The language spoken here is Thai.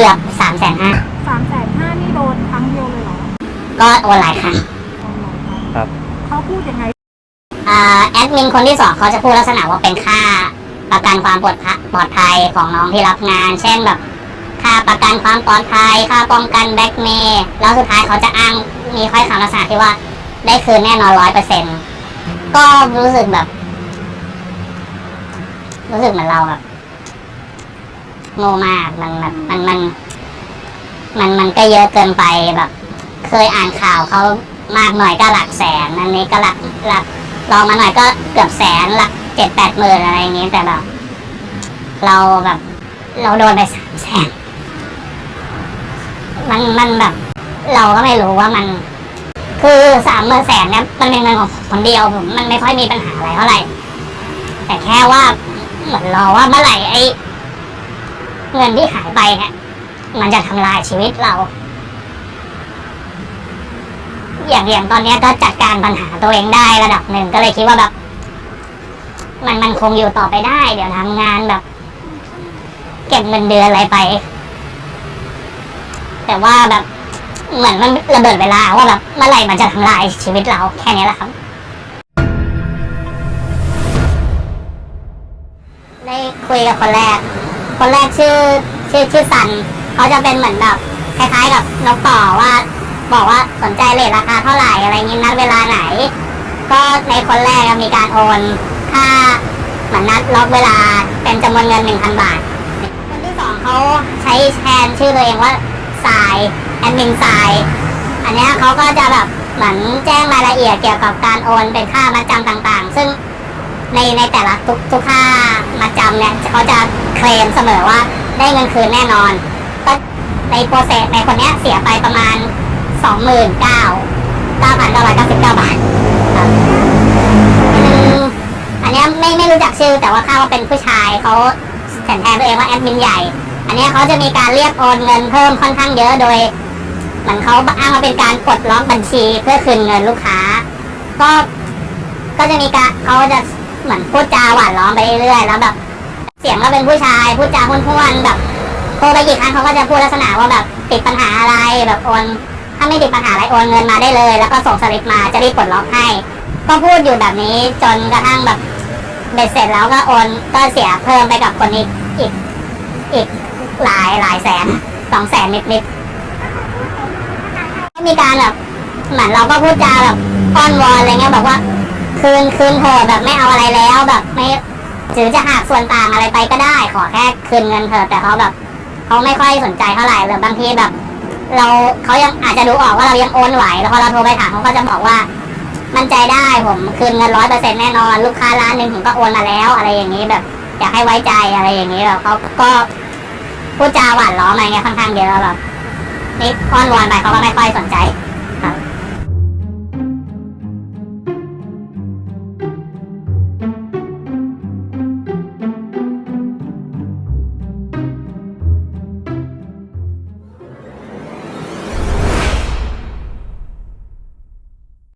กือบสามแสนห้าสามแสนห้านี่โดนครั้งเดียวเลยเหรอก็โอนหลายครั้งโอนหลายครั้งครับ เขาพูดยังไงอ่าแอดมินคนที่สองเขาจะพูดลักษณะว่าเป็นค่าประกันความปลอดภัยปลอดภัยของน้องที่รับงาน เช่นแบบ ค่าประกันความปลอดภัย ค่าป้องกันแบล็กเมย์แล้วสุดท้ายเขาจะอ้างมีค่อยคำลักษณะที่ว่าได้คืนแน่นอนร้อยเปอร์เซ็นก็รู้สึกแบบ รู้สึกเหมือนเราแบบ โง่มากมันแบบมันมัน มันมันก็เยอะเกินไปแบบ เคยอ่านข่าวเขามากหน่อยก็หลักแสนอันนี้ก็หลักหลักลองมาหน่อยก็เกือบแสนหลักเจ็ดแปดหมื่นอะไรอย่างนี้แต่แบบเราแบบ เราโดนไปสามแสนมันมันแบบ เราก็ไม่รู้ว่ามัน คือสามหมื่นแสนเนี่ยมันเป็นเงินของคนเดียวผมมันไม่ค่อยมีปัญหาอะไรเท่าไหร่แต่แค่ว่าเหมือนรอว่าเมื่อไหร่ไอ้ เงินที่หายไปเนี่ยมันจะทำลายชีวิตเรา อย่างอย่างตอนนี้ก็จัดการปัญหาตัวเองได้ระดับหนึ่งก็เลยคิดว่าแบบ มันมันคงอยู่ต่อไปได้ เดี๋ยวทำงานแบบ เก็บเงินเดือนอะไรไป แต่ว่าแบบเหมือนมันระเบิดเวลาว่าแบบเมื่อไหร่มันจะทำลายชีวิตเราแค่นี้แหละครับ ได้คุยกับคนแรก คนแรกชื่อชื่อชื่อสันเขาจะเป็นเหมือนแบบคล้ายๆกับนกต่อว่าบอกว่าสนใจเลทราคาเท่าไหร่อะไรเงี้ยนัดเวลาไหน ก็ในคนแรกมีการโอนค่าเหมือนนัดล็อกเวลาเป็นจำนวนเงินหนึ่งพันบาท คนที่สองเขาใช้แทนชื่อตัวเองว่าสายแอดมินสายอันนี้เขาก็จะแบบเหมือนแจ้งรายละเอียดเกี่ยวกับการโอนเป็นค่ามัดจำต่างๆ ซึ่ง ในในแต่ละทุกทุกค่ามัดจำเนี่ยเขาจะเคลมเสมอว่าได้เงินคืนแน่นอนก็ในโปรเซสในคนเนี้ยเสียไปประมาณสองหมื่นเก้าเก้าพันเก้าร้อยเก้าสิบเก้าบาทอันนี้ไม่ไม่รู้จักชื่อแต่ว่าข้าว่าเป็นผู้ชายเขาแทนแทนตัวเองว่าแอดมินใหญ่ อันนี้เขาจะมีการเรียกโอนเงินเพิ่มค่อนข้างเยอะโดยเหมือนเขาอ้างว่าเป็นการปลดล็อกบัญชีเพื่อคืนเงินลูกค้า ก็ก็จะมีการเขาจะ เหมือนพูดจาหวานล้อมไปเรื่อยๆแล้วแบบ เสียงก็เป็นผู้ชายพูดจาห้วนๆแบบโทรไปกี่ครั้งเขาก็จะพูดลักษณะว่าแบบติดปัญหาอะไรแบบโอนถ้าไม่ติดปัญหาอะไรโอนเงินมาได้เลย แล้วก็ส่งสลิปมาจะรีบปลดล็อกให้ ก็พูดอยู่แบบนี้จนกระทั่งแบบเบ็ดเสร็จแล้วก็โอนก็เสียเพิ่มไปกับคนอีกอีกอีกหลายหลายแสนสองแสนนิดๆก็มีการแบบเหมือนเราก็พูดจาแบบอ้อนวอนอะไรเงี้ยแบบว่า คืนคืนเถอะแบบไม่เอาอะไรแล้วแบบไม่หรือจะหักส่วนต่างอะไรไปก็ได้ ขอแค่คืนเงินเถอะแต่เขาแบบเขาไม่ค่อยสนใจเท่าไหร่หรือบางทีแบบ เราเขายังอาจจะดูออกว่าเรายังโอนไหวแล้วพอเราโทรไปถามเขาก็จะบอกว่า มั่นใจได้ผมคืนเงินร้อยเปอร์เซ็นต์แน่นอน ลูกค้าร้านหนึ่งผมก็โอนมาแล้วอะไรอย่างนี้แบบ อยากให้ไว้ใจอะไรอย่างนี้แบบเขาก็พูดจาหวานล้อมอะไรเงี้ยค่อนข้างเยอะแบบนี่อ้อนวอนไปเขาก็ไม่ค่อยสนใจ